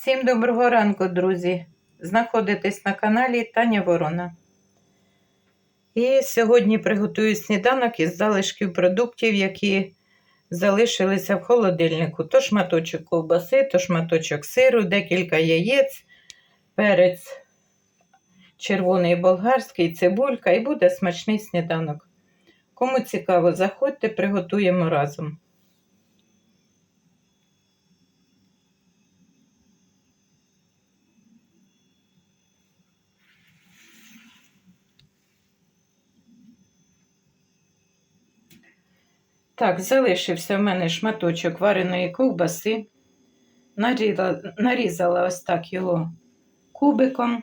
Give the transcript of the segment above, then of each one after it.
Всім доброго ранку, друзі! Знаходитесь на каналі Таня Ворона. І сьогодні приготую сніданок із залишків продуктів, які залишилися в холодильнику. То шматочок ковбаси, то шматочок сиру, декілька яєць, перець червоний болгарський, цибулька і буде смачний сніданок. Кому цікаво, заходьте, приготуємо разом. Так, залишився в мене шматочок вареної ковбаси. Нарізала, нарізала ось так його кубиком.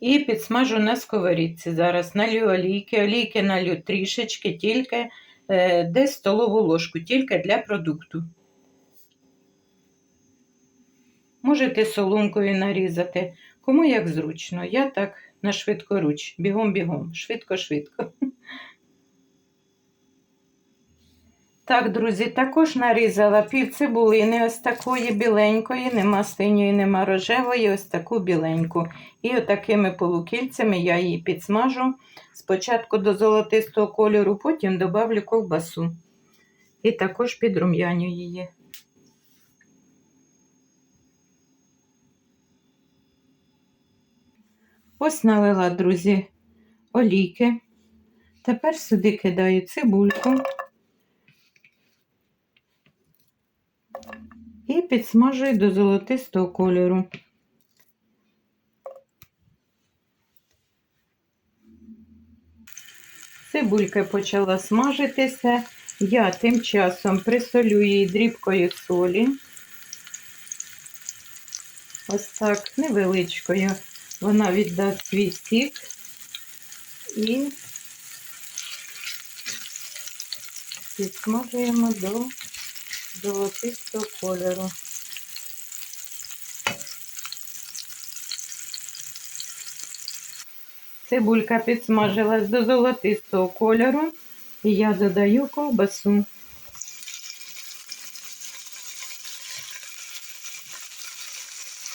І підсмажу на сковорідці. Зараз налью олійки. Олійки налью трішечки, тільки е, десь столову ложку, тільки для продукту. Можете соломкою нарізати, кому як зручно. Я так на швидкоруч, бігом-бігом, швидко-швидко. Так, друзі, також нарізала пів цибулини, ось такої біленької, нема синьої, нема рожевої, ось таку біленьку. І отакими полукільцями я її підсмажу. Спочатку до золотистого кольору, потім додавлю ковбасу. І також підрум'яню її. Ось налила, друзі, олійки. Тепер сюди кидаю цибульку. Підсмажую до золотистого кольору. Цибулька почала смажитися, я тим часом присолю її дрібкою солі. Ось так, невеличкою. Вона віддасть свій сік і підсмажуємо до золотистого кольору. Цибулька підсмажилась до золотистого кольору, і я додаю ковбасу.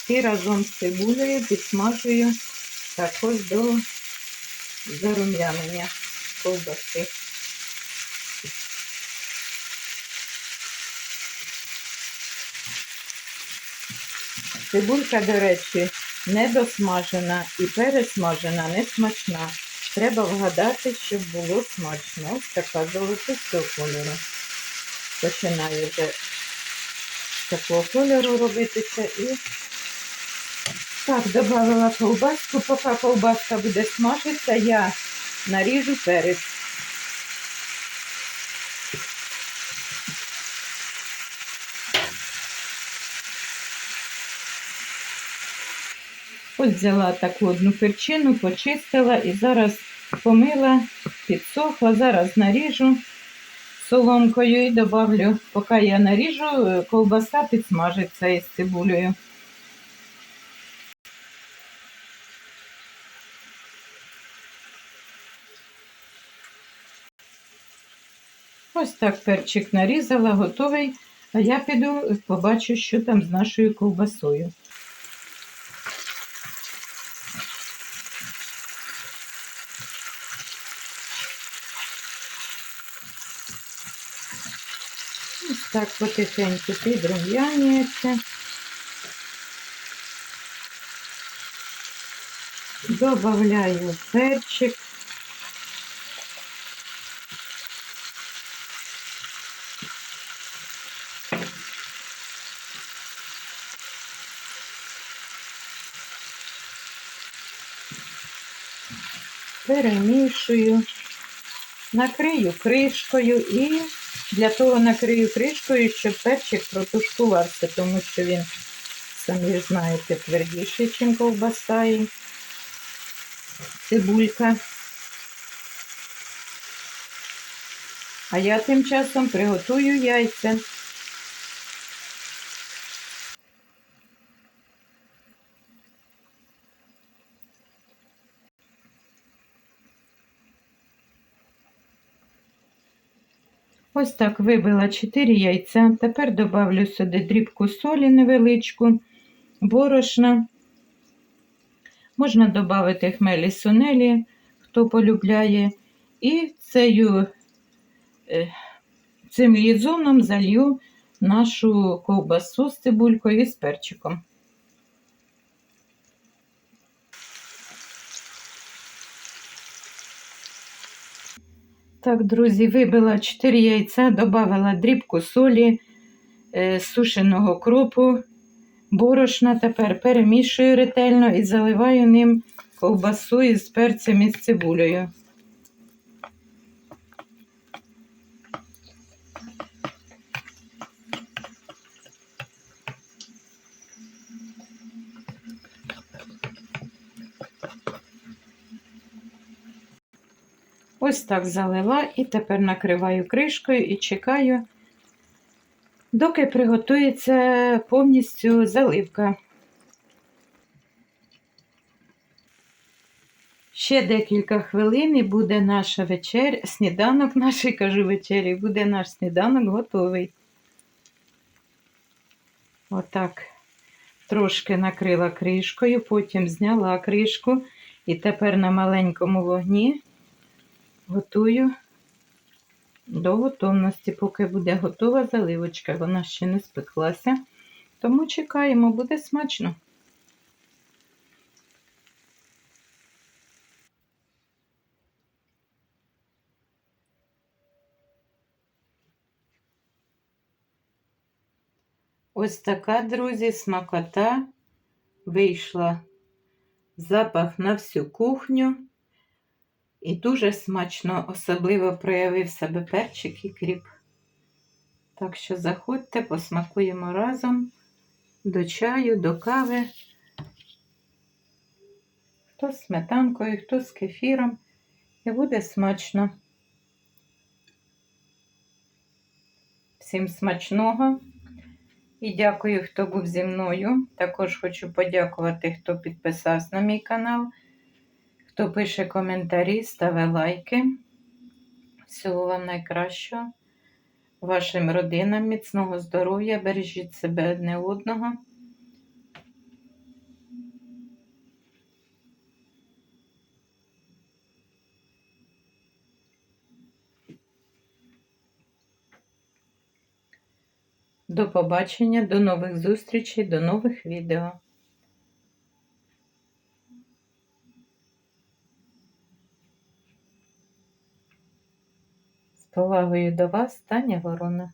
І разом з цибулею підсмажую також до зарум'янення ковбаси. Цибулька, до речі, не досмажена і пересмажена, не смачна. Треба вгадати, щоб було смачно. Ось така золотистого кольору. Починаю вже такого кольору робитися і так, додала ковбаску, поки ковбаска буде смажитися, я наріжу перець. Ось взяла таку одну перчину, почистила і зараз помила, підсохла, зараз наріжу соломкою і добавлю, поки я наріжу, ковбаса підсмажиться із цибулею. Ось так перчик нарізала, готовий, а я піду побачу, що там з нашою ковбасою. Ось так потихеньку підрум'янюється. Добавляю перчик. Перемішую, накрию кришкою і для того накрию кришкою, щоб перчик протушкувався, тому що він, самі знаєте, твердіший, ніж ковбаса і цибулька. А я тим часом приготую яйця. Ось так вибила 4 яйця. Тепер добавлю сюди дрібку солі невеличку, борошна. Можна додати хмелі сунелі, хто полюбляє. І цею, е, цим лізоном залью нашу ковбасу з цибулькою і з перчиком. Так, друзі, вибила 4 яйця, додала дрібку солі, е, сушеного кропу, борошна. Тепер перемішую ретельно і заливаю ним ковбасу із перцем і з цибулею. Ось так залила і тепер накриваю кришкою і чекаю, доки приготується повністю заливка. Ще декілька хвилин і буде наша вечеря, сніданок наш, кажу вечері, буде наш сніданок готовий. Отак трошки накрила кришкою, потім зняла кришку і тепер на маленькому вогні готую до готовності, поки буде готова заливочка. Вона ще не спеклася. Тому чекаємо, буде смачно. Ось така, друзі, смакота вийшла. Запах на всю кухню. І дуже смачно, особливо проявив себе перчик і кріп. Так що заходьте, посмакуємо разом до чаю, до кави. Хто з сметанкою, хто з кефіром. І буде смачно. Всім смачного. І дякую, хто був зі мною. Також хочу подякувати, хто підписався на мій канал. Хто пише коментарі, ставить лайки. Всього вам найкращого. Вашим родинам міцного здоров'я, бережіть себе одне одного. До побачення, до нових зустрічей, до нових відео. Повагою до вас, Таня Ворона.